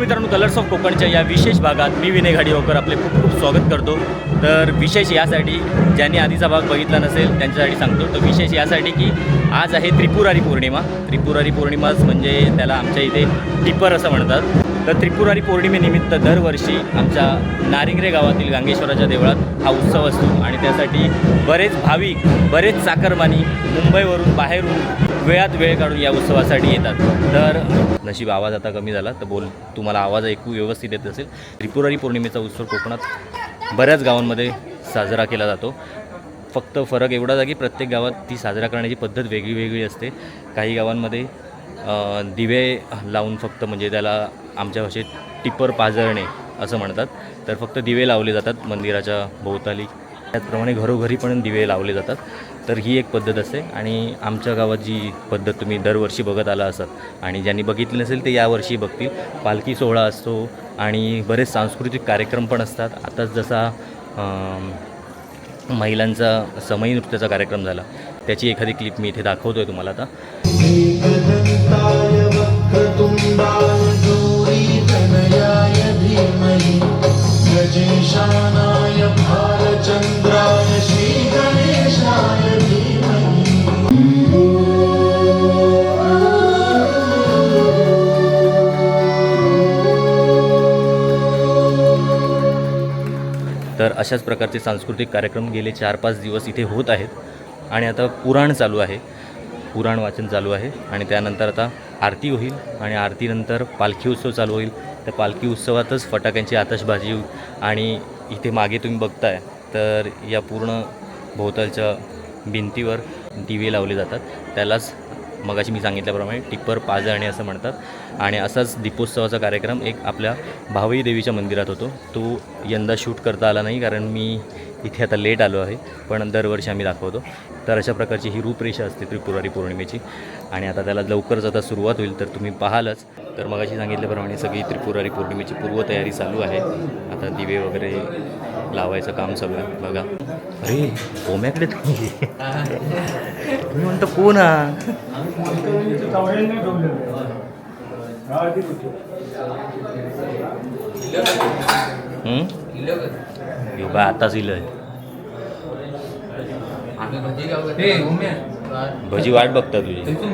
मित्रांनो colours of कोकणच्या या विशेष भागात मी विनय घाडीवकर आपले खूप खूप स्वागत करतो. तर विशेष यासाठी ज्यांनी आधीचा भाग बघितला नसेल त्यांच्यासाठी सांगतो. तर विशेष यासाठी की आज आहे त्रिपुरारी पौर्णिमा. त्रिपुरारी पौर्णिमाच म्हणजे त्याला आमच्या इथे टिपर असं म्हणतात. तर त्रिपुरारी पौर्णिमेनिमित्त दरवर्षी आमच्या नारिंगरे गावातील गांगेश्वराच्या देवळात हा उत्सव असतो आणि त्यासाठी बरेच भाविक बरेच चाकरमानी मुंबईवरून बाहेरून वेळात वेळ काढून या उत्सवासाठी येतात. तर नशीब आवाज आता कमी झाला तर बोल तुम्हाला आवाज ऐकू व्यवस्थित येत असेल. त्रिपुरारी पौर्णिमेचा उत्सव कोकणात बऱ्याच गावांमध्ये साजरा केला जातो. फक्त फरक एवढाच आहे की प्रत्येक गावात ती साजरा करण्याची पद्धत वेगळी वेगळी असते. काही गावांमध्ये दिवे लावून फक्त म्हणजे त्याला आमच्या भाषेत टिपर पाजरणे असं म्हणतात. तर फक्त दिवे लावले जातात मंदिराच्या भोवताली. त्याचप्रमाणे घरोघरी पण दिवे लावले जातात. तर ही एक पद्धत असते आणि आमच्या गावात जी पद्धत तुम्ही दरवर्षी बघत आला असत आणि ज्यांनी बघितली नसेल ते यावर्षी बघतील. पालखी सोहळा असतो आणि बरेच सांस्कृतिक कार्यक्रम पण असतात. आताच जसा महिलांचा समयी नृत्याचा कार्यक्रम झाला. त्याची एखादी क्लिप मी इथे दाखवतो आहे तुम्हाला आता. तर अशाच प्रकारचे सांस्कृतिक कार्यक्रम गेले चार पाच दिवस इथे होत आहेत. आणि आता पुराण चालू आहे. पुराण वाचन चालू आहे आणि त्यानंतर आता आरती होईल आणि आरतीनंतर पालखी उत्सव चालू होईल. त्या पालखी उत्सवातच फटाक्यांची आतषबाजी आणि इथे मागे तुम्ही बघताय तर या पूर्ण भोवतालच्या भिंतीवर दिवे लावले जातात. त्यालाच मगाशी मी सांगितल्याप्रमाणे टिप्पर पाजळणे असं म्हणतात. आणि असाच दीपोत्सवाचा कार्यक्रम एक आपल्या भावई देवीच्या मंदिरात होतो. तो यंदा शूट करता आला नाही कारण मी इथे आता लेट आलो आहे पण दरवर्षी आम्ही दाखवतो. तर अशा प्रकारची ही रूपरेषा असते त्रिपुरारी पौर्णिमेची. आणि आता त्याला लवकरच आता सुरुवात होईल तर तुम्ही पाहालच. तर मगाशी सांगितल्याप्रमाणे सगळी त्रिपुरारी पौर्णिमेची पूर्वतयारी चालू आहे. आता दिवे वगैरे लावायचं काम चालू आहे बघा. अरे कोम्याकडे तुम्ही म्हणतो कोण हा? हं? ह्यो बा आताच इलंय हे भजी वाट बघता तुझी. तिथून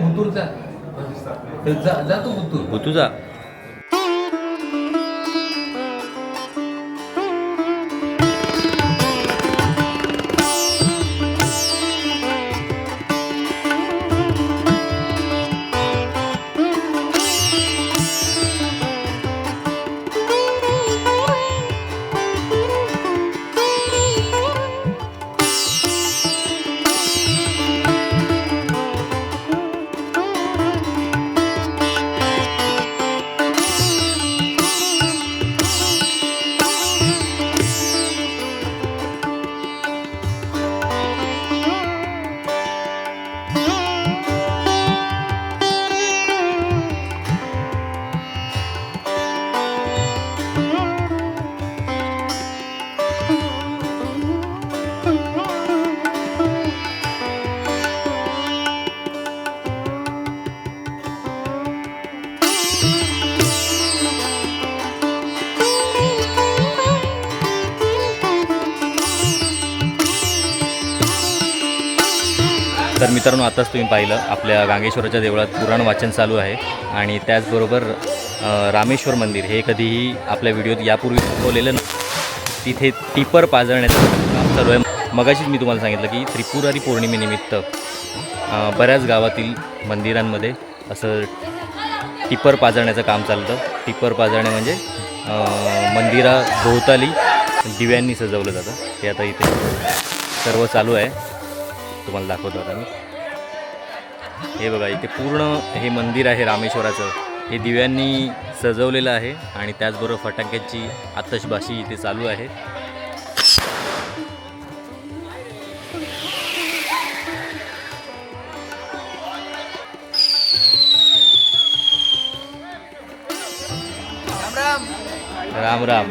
मित्रांनो आताच तुम्ही पाहिलं आपल्या गांगेश्वराच्या देवळात पुराण वाचन चालू आहे आणि त्याचबरोबर रामेश्वर मंदिर हे कधीही आपल्या व्हिडिओत यापूर्वी दाखवलेलं ना तिथे टिपर पाजळण्याचं काम चालू आहे. मगाशीच मी तुम्हाला सांगितलं की त्रिपुरारी पौर्णिमेनिमित्त बऱ्याच गावातील मंदिरांमध्ये असं टिपर पाजळण्याचं काम चालतं. टिपर पाजळणे म्हणजे मंदिरा भोवताली दिव्यांनी सजवलं जातं. ते आता इथे सर्व चालू आहे. तुम्हाला दाखवतो आता मी. हे बघा इथे पूर्ण हे मंदिर आहे रामेश्वराचं. हे दिव्यांनी सजवलेलं आहे आणि त्याचबरोबर फटाक्याची आतशबाशी इथे चालू आहे. राम राम.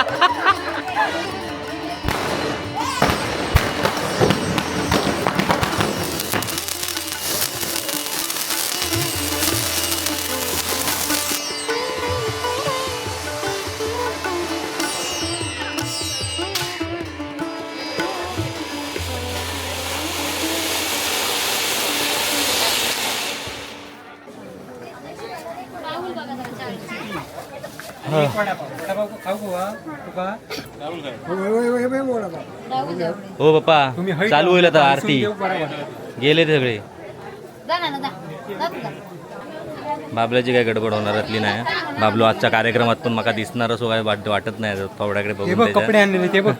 हो. बाप्पा. चालू होईल आता आरती. गेले ते सगळे. तू. बाबल्याची काय गडबड होणारातली नाही बाबलो आजच्या कार्यक्रमात पण मला दिसणार असो काय वाट वाटत नाही. थोड्याकडे बघून त्याच्या. कपडे आणलेले ते बघ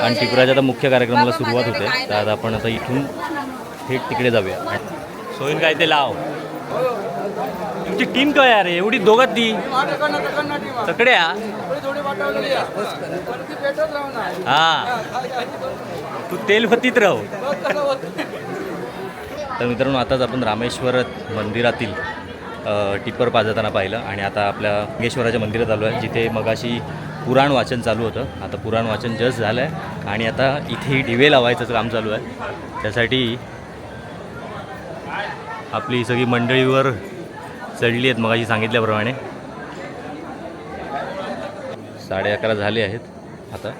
आणि टिपराच्या आता मुख्य कार्यक्रमाला सुरुवात होते. तर आता आपण आता इथून थेट तिकडे जाऊया. सोयीन काय ते लाव. तुमची टीम काय अरे एवढी दोघात ती. तकड्या हा. तू तेल राहू. तर मित्रांनो आताच आपण रामेश्वर मंदिरातील अ, टिप्पर पाजताना पाहिलं आणि आता आपल्या लिंगेश्वराच्या मंदिरात आलो आहे जिथे मगाशी पुराण वाचन चालू होतं. आता पुराण वाचन जस्ट झालं आहे आणि आता इथे दिवे लावायचं काम चालू आहे. त्यासाठी आपली सगळी मंडळीवर चढली आहेत मगाशी सांगितल्याप्रमाणे. साडे अकरा झाले आहेत आता.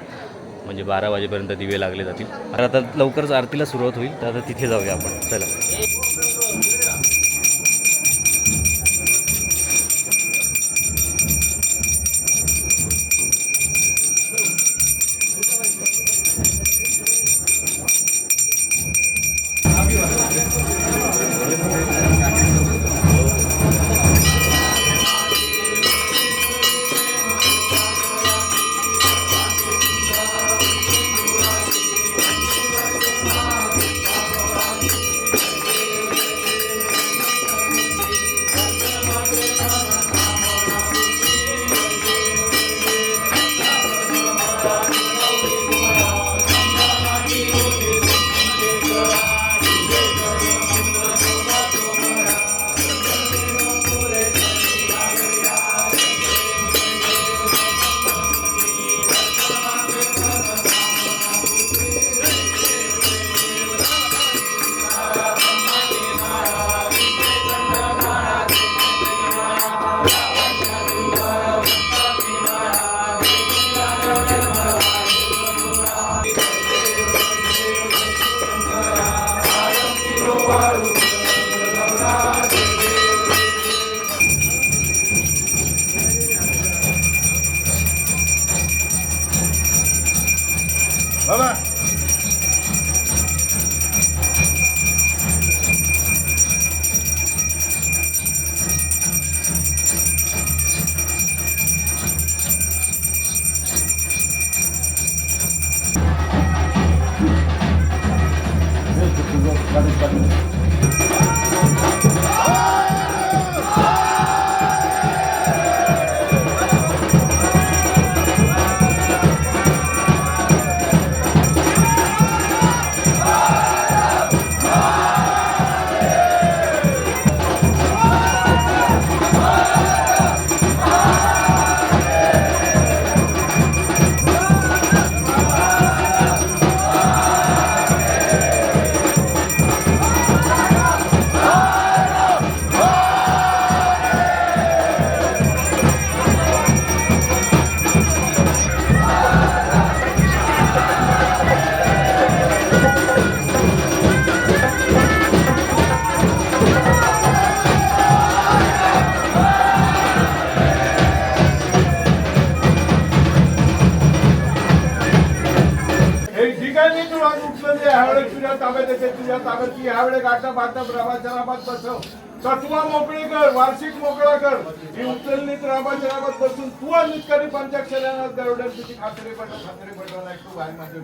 म्हणजे बारा वाजेपर्यंत दिवे लागले जातील. तर आता लवकरच आरतीला सुरुवात होईल तर आता तिथे जाऊया आपण. चला. वाटप राबाजराबाद बसव. कटवा मोकळे कर वार्षिक मोकळा कर. ही उचलणीत राबाजराबात बसून. तू निष्कारी पंचाक्षरांना दरोड्यात तुझी खात्री पडला खात्री पडला एक तू बाय माझ्या